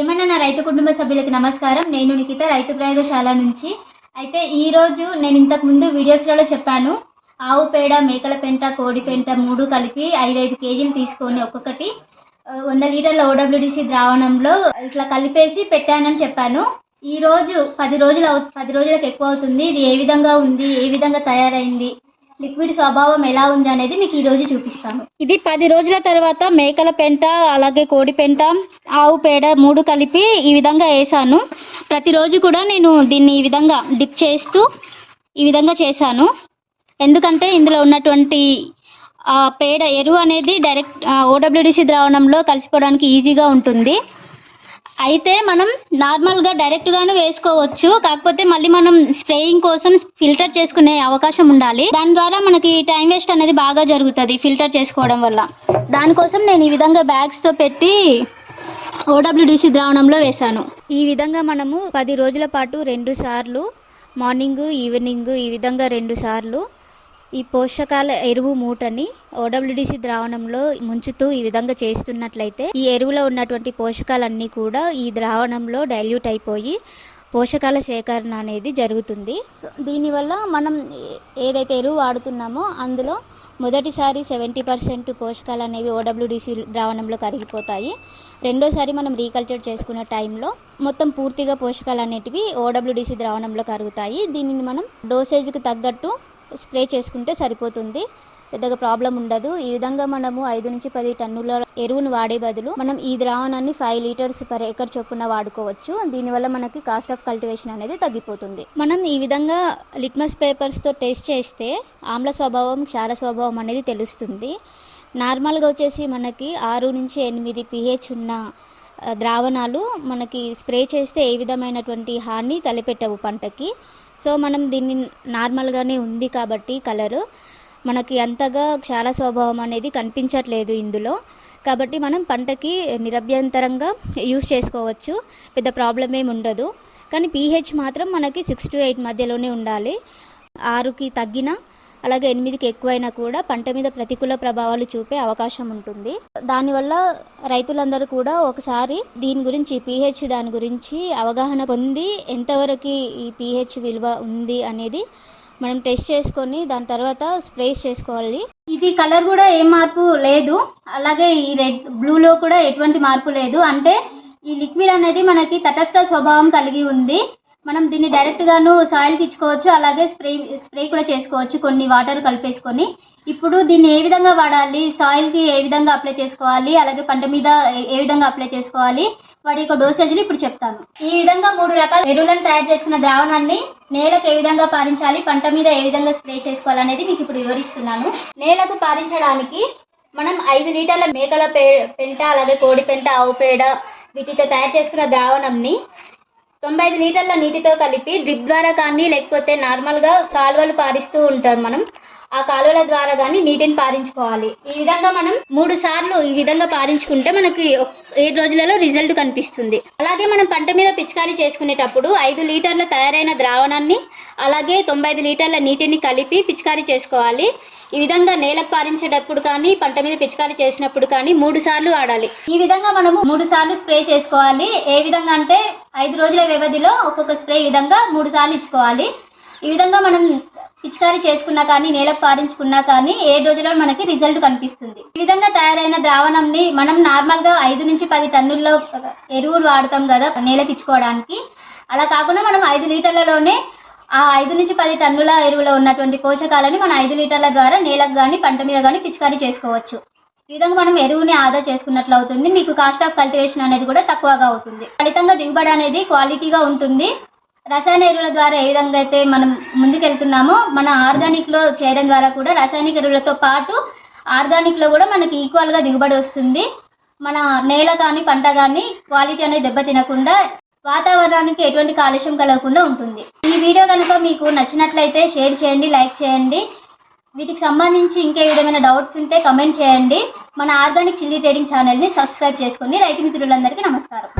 ఏమన్నా నా రైతు కుటుంబ సభ్యులకు నమస్కారం. నేను నిఖిత రైతు ప్రయోగశాల నుంచి. అయితే ఈరోజు నేను ఇంతకు ముందు వీడియోస్లలో చెప్పాను. ఆవు పేడ మేకల పెంట కోడి పెంట మూడు కలిపి ఐదైదు కేజీలు తీసుకొని ఒక్కొక్కటి వంద లీటర్ల ఓడబ్ల్యూడిసి ద్రావణంలో ఇట్లా కలిపేసి పెట్టానని చెప్పాను. ఈ రోజు పది రోజులు అవు పది రోజులకు ఎక్కువ అవుతుంది. ఇది ఏ విధంగా ఉంది? ఏ విధంగా తయారైంది? లిక్విడ్ స్వభావం ఎలా ఉంది అనేది మీకు ఈ రోజు చూపిస్తాను. ఇది పది రోజుల తర్వాత మేకల పెంట అలాగే కోడి పెంట ఆవు పేడ మూడు కలిపి ఈ విధంగా వేసాను. ప్రతిరోజు కూడా నేను దీన్ని ఈ విధంగా డిప్ చేస్తూ ఈ విధంగా చేశాను. ఎందుకంటే ఇందులో ఉన్నటువంటి పేడ ఎరువు అనేది డైరెక్ట్ ఓడబ్ల్యూడిసి ద్రావణంలో కలిసిపోవడానికి ఈజీగా ఉంటుంది. అయితే మనం నార్మల్గా డైరెక్ట్గాను వేసుకోవచ్చు. కాకపోతే మళ్ళీ మనం స్ప్రేయింగ్ కోసం ఫిల్టర్ చేసుకునే అవకాశం ఉండాలి. దాని ద్వారా మనకి టైం వేస్ట్ అనేది బాగా జరుగుతుంది ఫిల్టర్ చేసుకోవడం వల్ల. దానికోసం నేను ఈ విధంగా బ్యాగ్స్తో పెట్టి ఓడబ్ల్యూడిసి ద్రావణంలో వేశాను. ఈ విధంగా మనము పది రోజుల పాటు రెండు సార్లు మార్నింగ్ ఈవినింగ్ ఈ విధంగా రెండు సార్లు ఈ పోషకాల ఎరువు మూటని ఓడబ్ల్యూడిసి ద్రావణంలో ముంచుతూ ఈ విధంగా చేస్తున్నట్లయితే ఈ ఎరువులో ఉన్నటువంటి పోషకాలన్నీ కూడా ఈ ద్రావణంలో డైల్యూట్ అయిపోయి పోషకాల సేకరణ అనేది జరుగుతుంది. సో దీనివల్ల మనం ఏదైతే ఎరువు వాడుతున్నామో అందులో మొదటిసారి సెవెంటీ పర్సెంట్ పోషకాలు అనేవి ఓడబ్ల్యూడిసి ద్రావణంలో కరిగిపోతాయి. రెండోసారి మనం రీకల్చర్ చేసుకున్న టైంలో మొత్తం పూర్తిగా పోషకాలు అనేటివి ఓడబ్ల్యూడిసి ద్రావణంలో కరుగుతాయి. దీనిని మనం డోసేజ్కి తగ్గట్టు స్ప్రే చేసుకుంటే సరిపోతుంది. పెద్దగా ప్రాబ్లం ఉండదు. ఈ విధంగా మనము ఐదు నుంచి పది టన్నుల ఎరువును వాడే బదులు మనం ఈ ద్రావణాన్ని ఫైవ్ లీటర్స్ పర్ ఎకర్ చొప్పున వాడుకోవచ్చు. దీనివల్ల మనకి కాస్ట్ ఆఫ్ కల్టివేషన్ అనేది తగ్గిపోతుంది. మనం ఈ విధంగా లిట్మస్ పేపర్స్తో టెస్ట్ చేస్తే ఆమ్ల స్వభావం క్షార స్వభావం అనేది తెలుస్తుంది. నార్మల్గా వచ్చేసి మనకి ఆరు నుంచి ఎనిమిది పిహెచ్ ఉన్న ద్రావణాలు మనకి స్ప్రే చేస్తే ఏ విధమైనటువంటి హాని తలపెట్టవు పంటకి. సో మనం దీన్ని నార్మల్గానే ఉంది కాబట్టి కలరు. మనకి అంతగా క్షార స్వభావం అనేది కనిపించట్లేదు ఇందులో. కాబట్టి మనం పంటకి నిరభ్యంతరంగా యూస్ చేసుకోవచ్చు. పెద్ద ప్రాబ్లం ఏమి ఉండదు. కానీ పీహెచ్ మాత్రం మనకి సిక్స్ టు ఎయిట్ మధ్యలోనే ఉండాలి. ఆరుకి తగ్గిన అలాగే ఎనిమిదికి ఎక్కువైనా కూడా పంట మీద ప్రతికూల ప్రభావాలు చూపే అవకాశం ఉంటుంది. దానివల్ల రైతులందరూ కూడా ఒకసారి దీని గురించి పీహెచ్ దాని గురించి అవగాహన పొంది ఎంతవరకు ఈ పీహెచ్ విలువ ఉంది అనేది మనం టెస్ట్ చేసుకొని దాని తర్వాత స్ప్రేస్ చేసుకోవాలి. ఇది కలర్ కూడా ఏ మార్పు లేదు. అలాగే ఈ రెడ్ బ్లూలో కూడా ఎటువంటి మార్పు లేదు. అంటే ఈ లిక్విడ్ అనేది మనకి తటస్థ స్వభావం కలిగి ఉంది. మనం దీన్ని డైరెక్ట్గాను సాయిల్కి ఇచ్చుకోవచ్చు అలాగే స్ప్రే స్ప్రే కూడా చేసుకోవచ్చు కొన్ని వాటర్ కలిపేసుకొని. ఇప్పుడు దీన్ని ఏ విధంగా వాడాలి? సాయిల్కి ఏ విధంగా అప్లై చేసుకోవాలి? అలాగే పంట మీద ఏ- విధంగా అప్లై చేసుకోవాలి? వాటి యొక్క డోసేజ్లు ఇప్పుడు చెప్తాను. ఈ విధంగా మూడు రకాల ఎరువులను తయారు చేసుకున్న ద్రావణాన్ని నేలకు ఏ విధంగా పారించాలి? పంట మీద ఏ విధంగా స్ప్రే చేసుకోవాలనేది మీకు ఇప్పుడు వివరిస్తున్నాను. నేలకు పారించడానికి మనం ఐదు లీటర్ల మేకల పే పెంట అలాగే కోడి పెంట ఆవు పేడ వీటితో తయారు చేసుకున్న ద్రావణంని తొంభై ఐదు లీటర్ల నీటితో కలిపి డ్రిప్ ద్వారా కానీ లేకపోతే నార్మల్గా కాలువలు పారిస్తూ ఉంటాం మనం. ఆ కాలువల ద్వారా కానీ నీటిని పారించుకోవాలి. ఈ విధంగా మనం మూడు సార్లు ఈ విధంగా పారించుకుంటే మనకి ఏడు రోజులలో రిజల్ట్ కనిపిస్తుంది. అలాగే మనం పంట మీద పిచికారీ చేసుకునేటప్పుడు ఐదు లీటర్ల తయారైన ద్రావణాన్ని అలాగే తొంభై ఐదు లీటర్ల నీటిని కలిపి పిచికారీ చేసుకోవాలి. ఈ విధంగా నేలకు పారించేటప్పుడు కానీ పంట మీద పిచికారీ చేసినప్పుడు కానీ మూడు సార్లు వాడాలి. ఈ విధంగా మనము మూడు సార్లు స్ప్రే చేసుకోవాలి. ఏ విధంగా అంటే ఐదు రోజుల వ్యవధిలో ఒక్కొక్క స్ప్రే ఈ విధంగా మూడు సార్లు ఇచ్చుకోవాలి. ఈ విధంగా మనం పిచికారీ చేసుకున్నా కానీ నేలకు పారించుకున్నా కానీ ఏ రోజులో మనకి రిజల్ట్ కనిపిస్తుంది. ఈ విధంగా తయారైన ద్రావణంని మనం నార్మల్గా ఐదు నుంచి పది టన్నుల్లో ఎరువులు వాడతాం కదా నేలకు ఇచ్చుకోవడానికి. అలా కాకుండా మనం ఐదు లీటర్లలోనే ఆ ఐదు నుంచి పది టన్నుల ఎరువులో ఉన్నటువంటి పోషకాలని మన ఐదు లీటర్ల ద్వారా నేలకు కానీ పంట మీద కానీ పిచికారీ చేసుకోవచ్చు. ఈ విధంగా మనం ఎరువుని ఆదా చేసుకున్నట్లు అవుతుంది. మీకు కాస్ట్ ఆఫ్ కల్టివేషన్ అనేది కూడా తక్కువగా అవుతుంది. ఫలితంగా దిగుబడి అనేది క్వాలిటీగా ఉంటుంది. రసాయన ఎరువుల ద్వారా ఏ విధంగా అయితే మనం ముందుకెళ్తున్నామో మన ఆర్గానిక్లో చేయడం ద్వారా కూడా రసాయనిక ఎరువులతో పాటు ఆర్గానిక్లో కూడా మనకి ఈక్వల్గా దిగుబడి వస్తుంది. మన నేల కానీ పంట కానీ క్వాలిటీ అనేది దెబ్బ తినకుండా వాతావరణానికి ఎటువంటి కాలుష్యం కలగకుండా ఉంటుంది. ఈ వీడియో కనుక మీకు నచ్చినట్లయితే షేర్ చేయండి లైక్ చేయండి. వీటికి సంబంధించి ఇంకే విధమైన డౌట్స్ ఉంటే కమెంట్ చేయండి. మన ఆర్గానిక్ చిల్లీ ట్రేడింగ్ ఛానల్ని సబ్స్క్రైబ్ చేసుకోండి. రైతు మిత్రులందరికీ నమస్కారం.